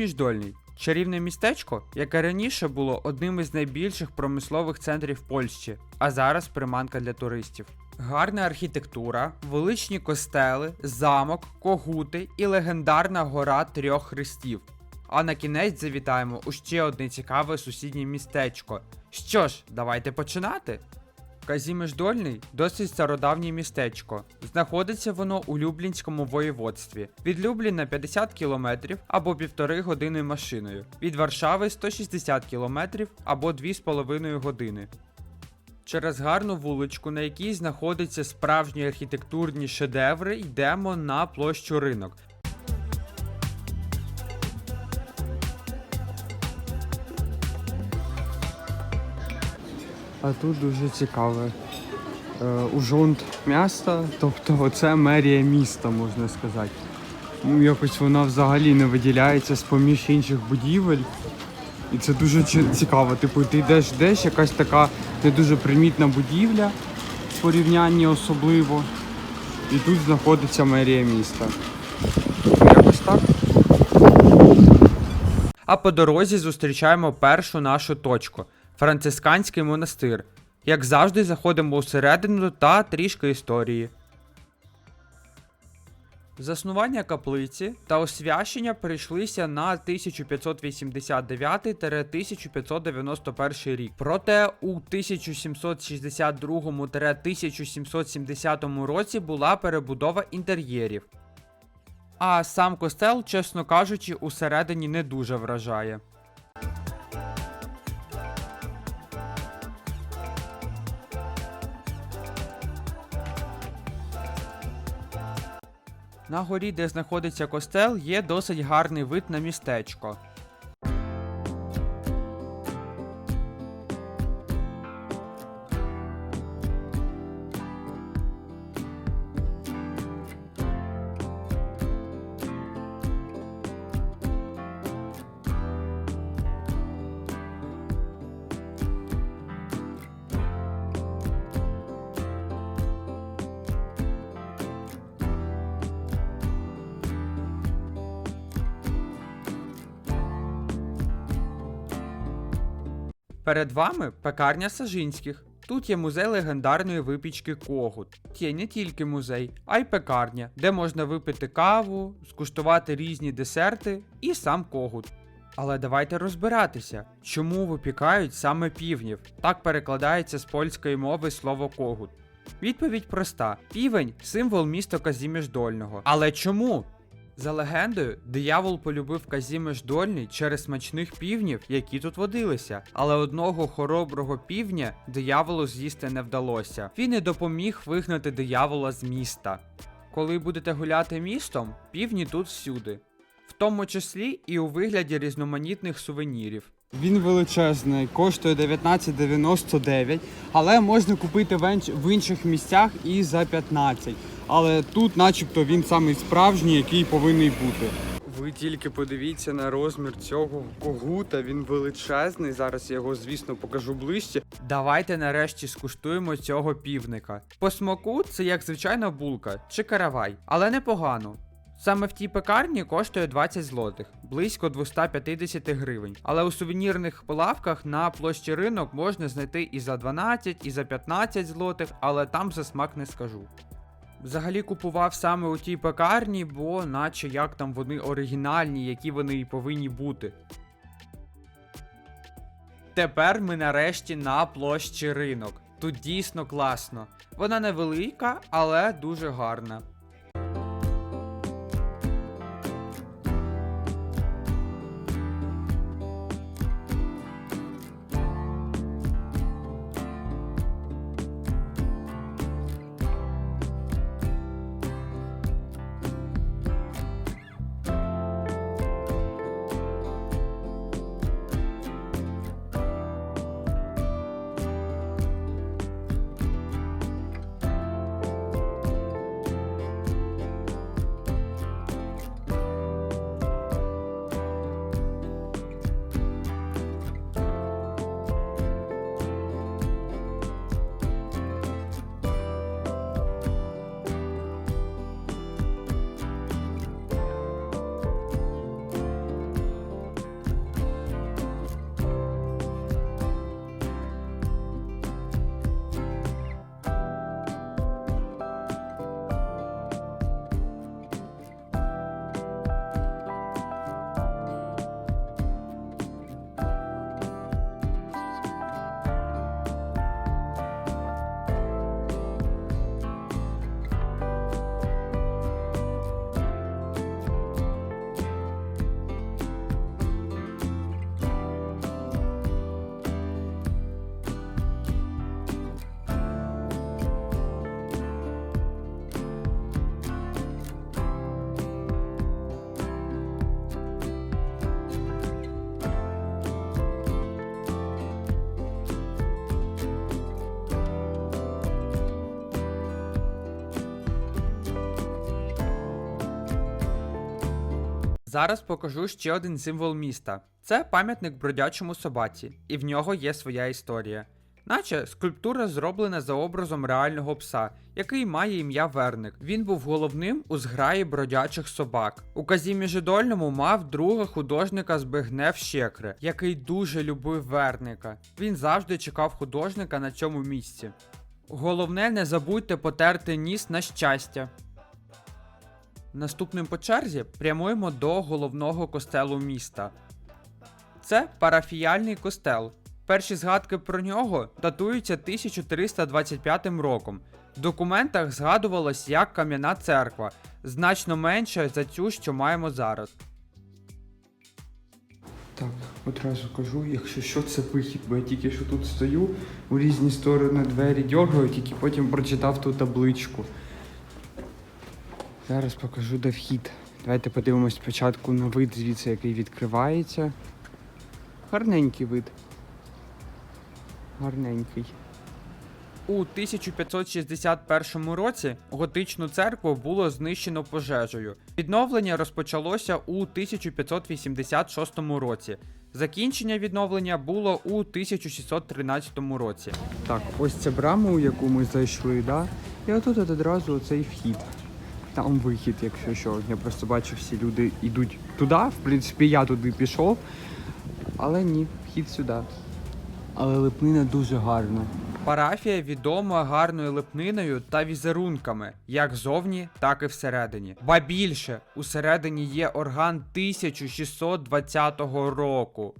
Казіміж Дольний чарівне містечко, яке раніше було одним із найбільших промислових центрів Польщі, а зараз приманка для туристів. Гарна архітектура, величні костели, замок, когути і легендарна гора трьох хрестів. А на кінець завітаємо у ще одне цікаве сусіднє містечко. Що ж, давайте починати. Казіміж Дольний досить стародавнє містечко. Знаходиться воно у Люблінському воєводстві. Від Любліна 50 кілометрів або півтори години машиною. Від Варшави 160 кілометрів або 2,5 години. Через гарну вуличку, на якій знаходяться справжні архітектурні шедеври, йдемо на площу ринок. А тут дуже цікаве. Е, Ужонт міста, тобто оце мерія міста, можна сказати. Ну, якось вона взагалі не виділяється з поміж інших будівель. І це дуже цікаво. Типу, ти йдеш десь, якась така не дуже примітна будівля в порівнянні особливо. І тут знаходиться мерія міста. Якось так. А по дорозі зустрічаємо першу нашу точку францисканський монастир. Як завжди, заходимо усередину та трішки історії. Заснування каплиці та освящення прийшлися на 1589-1591 рік. Проте у 1762-1770 році була перебудова інтер'єрів. А сам костел, чесно кажучи, усередині не дуже вражає. На горі, де знаходиться костел, є досить гарний вид на містечко. Перед вами пекарня Сажинських. Тут є музей легендарної випічки Когут. Є не тільки музей, а й пекарня, де можна випити каву, скуштувати різні десерти і сам когут. Але давайте розбиратися, чому випікають саме півнів. Так перекладається з польської мови слово когут. Відповідь проста: півень символ міста Казіміж Дольного. Але чому? За легендою, диявол полюбив Казімеш Дольний через смачних півнів, які тут водилися. Але одного хороброго півня дияволу з'їсти не вдалося. Він і допоміг вигнати диявола з міста. Коли будете гуляти містом, півні тут всюди, в тому числі і у вигляді різноманітних сувенірів. Він величезний, коштує 19,99, але можна купити в інших місцях і за 15. Але тут, начебто, він самий справжній, який повинен бути. Ви тільки подивіться на розмір цього когута, він величезний. Зараз я його, звісно, покажу ближче. Давайте нарешті скуштуємо цього півника. По смаку це як звичайна булка чи каравай, але непогано. Саме в тій пекарні коштує 20 злотих, близько 250 гривень. Але у сувенірних лавках на площі ринок можна знайти і за 12, і за 15 злотих, але там за смак не скажу. Взагалі купував саме у тій пекарні, бо наче як там вони оригінальні, які вони і повинні бути. Тепер ми нарешті на площі ринок. Тут дійсно класно. Вона невелика, але дуже гарна. Зараз покажу ще один символ міста. Це пам'ятник бродячому собаці, і в нього є своя історія. Наче скульптура зроблена за образом реального пса, який має ім'я Верник. Він був головним у зграї бродячих собак. У Казімі Жидольному мав друга художника Збигнев Щекри, який дуже любив Верника. Він завжди чекав художника на цьому місці. Головне, не забудьте потерти ніс на щастя. Наступним по черзі прямуємо до головного костелу міста. Це парафіяльний костел. Перші згадки про нього датуються 1325 роком. В документах згадувалось як кам'яна церква, значно менша за цю, що маємо зараз. Так, одразу кажу, якщо що, це вихід, бо я тільки що тут стою, у різні сторони двері дергаю, тільки потім прочитав ту табличку. Зараз покажу, де вхід. Давайте подивимось спочатку на вид звідси, який відкривається. Гарненький вид. Гарненький. У 1561 році готичну церкву було знищено пожежею. Відновлення розпочалося у 1586 році. Закінчення відновлення було у 1613 році. Так, ось ця брама, у яку ми зайшли, да? І отут одразу оцей вхід. Там вихід, якщо що. Я просто бачу, всі люди йдуть туди. В принципі, я туди пішов. Але ні, вхід сюди. Але липнина дуже гарна. Парафія відома гарною липниною та візерунками, як зовні, так і всередині. Ба більше, усередині є орган 1620 року.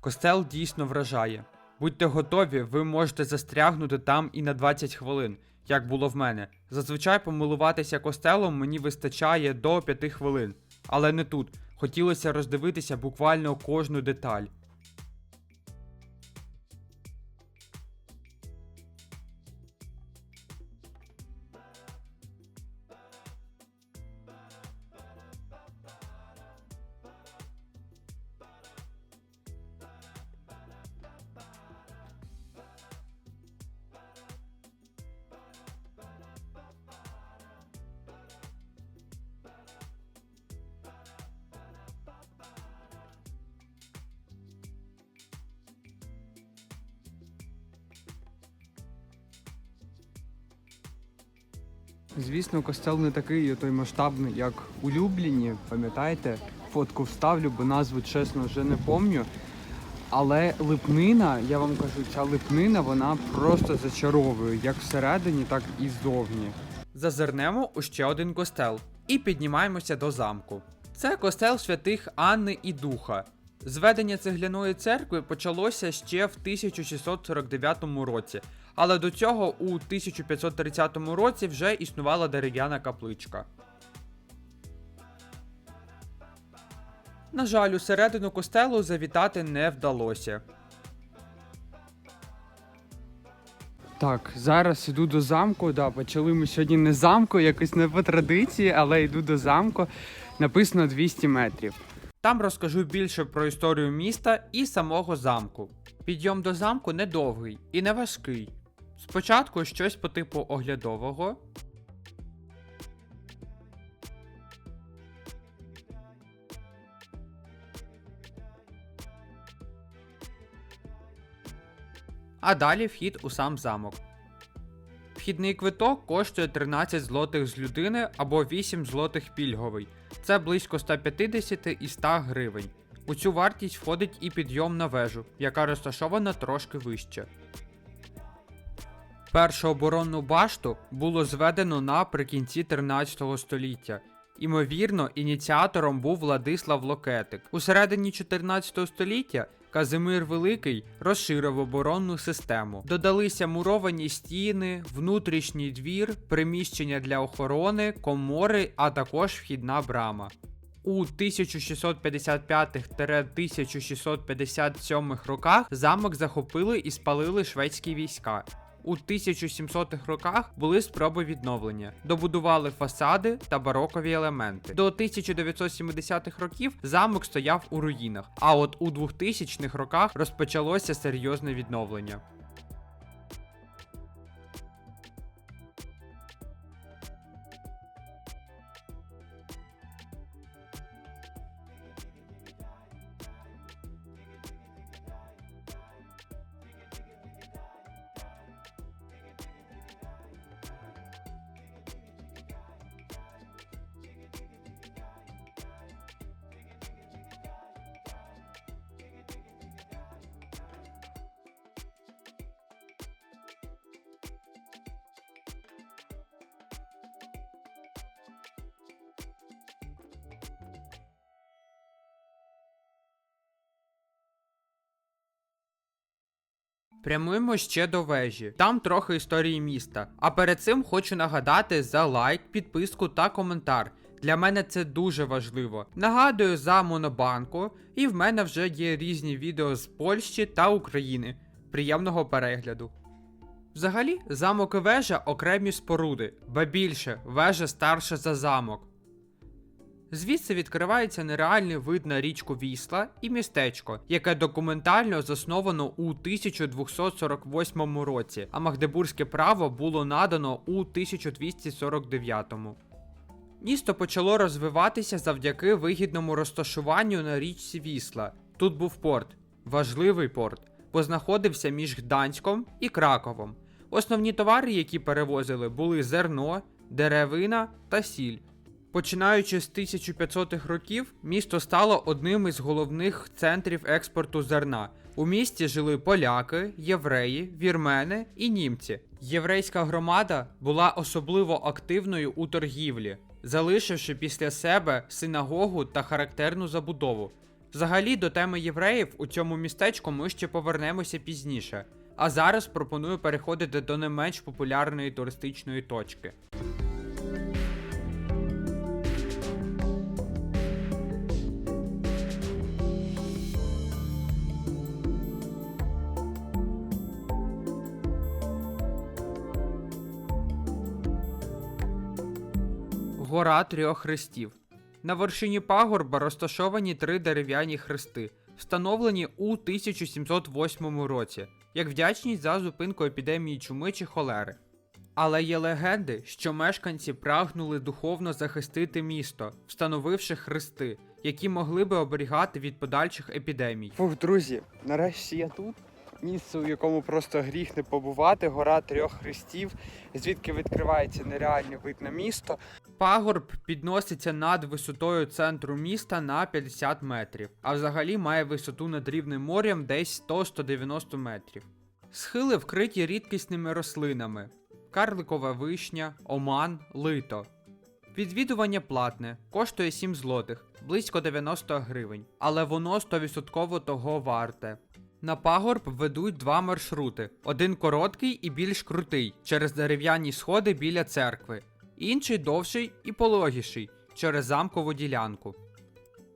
Костел дійсно вражає. Будьте готові, ви можете застрягнути там і на 20 хвилин, як було в мене. Зазвичай помилуватися костелом мені вистачає до 5 хвилин, але не тут. Хотілося роздивитися буквально кожну деталь. Звісно, костел не такий той масштабний, як у Любліні, пам'ятаєте? Фотку вставлю, бо назву, чесно, вже не помню. Але липнина, я вам кажу, ця липнина вона просто зачаровує, як всередині, так і ззовні. Зазирнемо у ще один костел і піднімаємося до замку. Це костел святих Анни і Духа. Зведення цегляної церкви почалося ще в 1649 році, але до цього у 1530 році вже існувала дерев'яна капличка. На жаль, усередину костелу завітати не вдалося. Так, зараз іду до замку. Да, почали ми сьогодні не замку, якось не по традиції, але йду до замку. Написано 200 метрів. Там розкажу більше про історію міста і самого замку. Підйом до замку недовгий і не важкий. Спочатку щось по типу оглядового. А далі вхід у сам замок. Вхідний квиток коштує 13 злотих з людини або 8 злотих пільговий. Це близько 150 і 100 гривень. У цю вартість входить і підйом на вежу, яка розташована трошки вище. Першу оборонну башту було зведено наприкінці 13 століття. Імовірно, ініціатором був Владислав Локетик. У середині 14 століття Казимир Великий розширив оборонну систему. Додалися муровані стіни, внутрішній двір, приміщення для охорони, комори, а також вхідна брама. У 1655-1657 роках замок захопили і спалили шведські війська. У 1700-х роках були спроби відновлення, добудували фасади та барокові елементи. До 1970-х років замок стояв у руїнах, а от у 2000-х роках розпочалося серйозне відновлення. Прямуємо ще до вежі. Там трохи історії міста. А перед цим хочу нагадати за лайк, підписку та коментар. Для мене це дуже важливо. Нагадую за Монобанку, і в мене вже є різні відео з Польщі та України. Приємного перегляду. Взагалі, замок і вежа окремі споруди, ба більше, вежа старша за замок. Звідси відкривається нереальний вид на річку Вісла і містечко, яке документально засновано у 1248 році, а магдебурзьке право було надано у 1249. Місто почало розвиватися завдяки вигідному розташуванню на річці Вісла. Тут був порт, важливий порт, бо знаходився між Гданськом і Краковом. Основні товари, які перевозили, були зерно, деревина та сіль. Починаючи з 1500-х років, місто стало одним із головних центрів експорту зерна. У місті жили поляки, євреї, вірмени і німці. Єврейська громада була особливо активною у торгівлі, залишивши після себе синагогу та характерну забудову. Взагалі до теми євреїв у цьому містечку ми ще повернемося пізніше. А зараз пропоную переходити до не менш популярної туристичної точки. Гора трьох хрестів. На вершині пагорба розташовані три дерев'яні хрести, встановлені у 1708 році, як вдячність за зупинку епідемії чуми чи холери. Але є легенди, що мешканці прагнули духовно захистити місто, встановивши хрести, які могли би оберігати від подальших епідемій. Фух, друзі, нарешті я тут. Місце, у якому просто гріх не побувати, гора трьох хрестів, звідки відкривається нереальний вид на місто. Пагорб підноситься над висотою центру міста на 50 метрів, а взагалі має висоту над рівнем морем десь 100-190 метрів. Схили вкриті рідкісними рослинами: карликова вишня, оман, лито. Відвідування платне, коштує 7 злотих, близько 90 гривень, але воно 100% того варте. На пагорб ведуть два маршрути: один короткий і більш крутий через дерев'яні сходи біля церкви, інший довший і пологіший через замкову ділянку.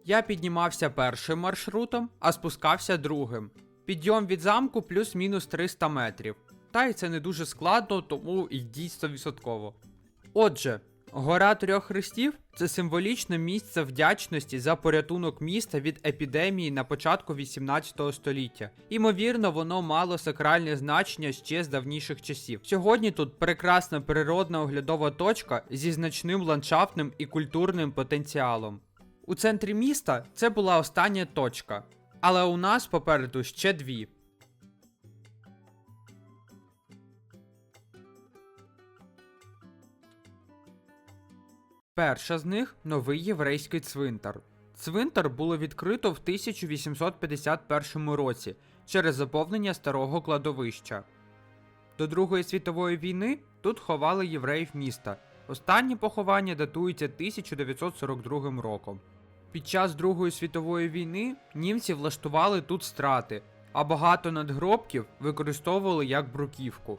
Я піднімався першим маршрутом, а спускався другим. Підйом від замку плюс-мінус 300 метрів. Та й це не дуже складно, тому йдіть 100%. Отже, гора трьох хрестів це символічне місце вдячності за порятунок міста від епідемії на початку 18 століття. Імовірно, воно мало сакральне значення ще з давніших часів. Сьогодні тут прекрасна природна оглядова точка зі значним ландшафтним і культурним потенціалом. У центрі міста це була остання точка, але у нас попереду ще дві. Перша з них новий єврейський цвинтар. Цвинтар було відкрито в 1851 році через заповнення старого кладовища. До Другої світової війни тут ховали євреїв міста. Останнє поховання датується 1942 роком. Під час Другої світової війни німці влаштували тут страти, а багато надгробків використовували як бруківку.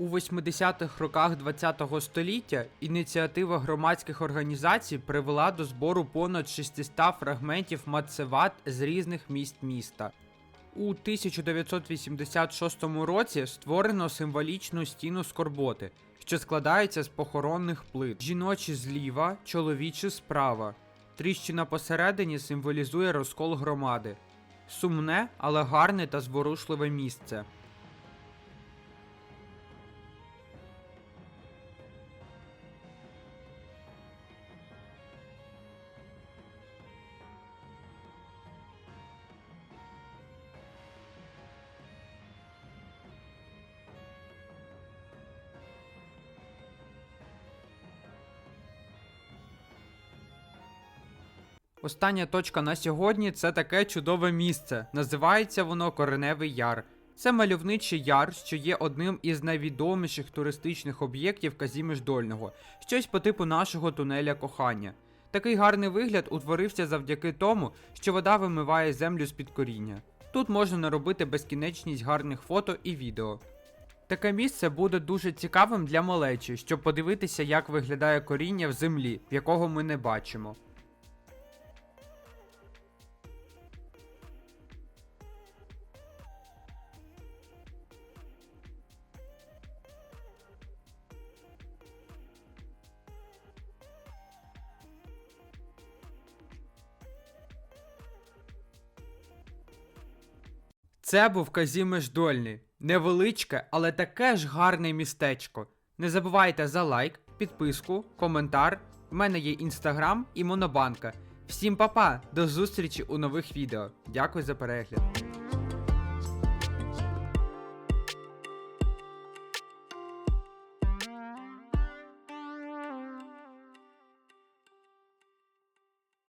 У 80-х роках ХХ століття ініціатива громадських організацій привела до збору понад 600 фрагментів мацеват з різних міст міста. У 1986 році створено символічну стіну скорботи, що складається з похоронних плит. Жіночі зліва, чоловічі справа. Тріщина посередині символізує розкол громади. Сумне, але гарне та зворушливе місце. Остання точка на сьогодні це таке чудове місце. Називається воно Кореневий Яр. Це мальовничий яр, що є одним із найвідоміших туристичних об'єктів Казіміждольного, щось по типу нашого тунеля кохання. Такий гарний вигляд утворився завдяки тому, що вода вимиває землю з-під коріння. Тут можна наробити безкінечність гарних фото і відео. Таке місце буде дуже цікавим для малечі, щоб подивитися, як виглядає коріння в землі, якого ми не бачимо. Це був Казімеш Дольний. Невеличке, але таке ж гарне містечко. Не забувайте за лайк, підписку, коментар. У мене є інстаграм і монобанка. Всім па-па, до зустрічі у нових відео. Дякую за перегляд.